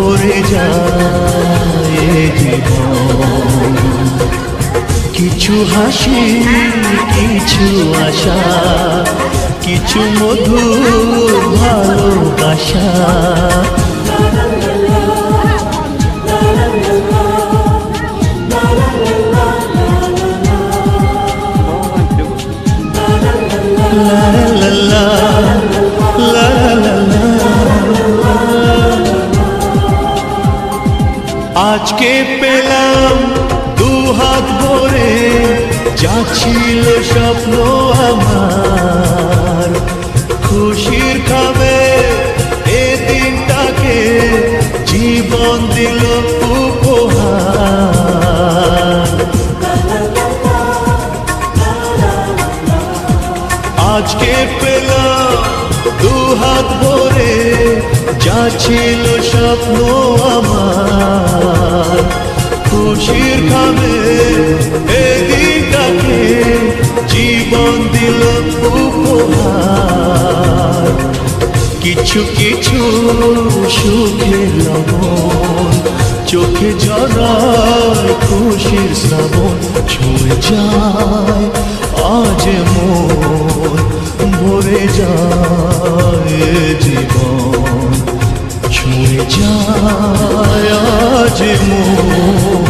ভরে এ জীবন কিছু হাসি কিছু আশা কিছু মধুর ভালোবাসা লা লা আজকে পেলাম দু হাত ভরে, যা স্বপ্ন আমার। খুশির খাবে এ দিনটাকে, জীবন দিল উপহার। আজকে পেলাম দু হাত ভরে, যা স্বপ্ন আমার। খুশির খাবে এদিনটাকে জীবন দিল উপহার। কিছু কিছু সুখে লবণ, চোখে জড়ায় খুশির শ্রাবণ ছুঁয়ে যায়, আজ মন ভরে যায় জীবন। ছুঁয়ে যায় আজ মন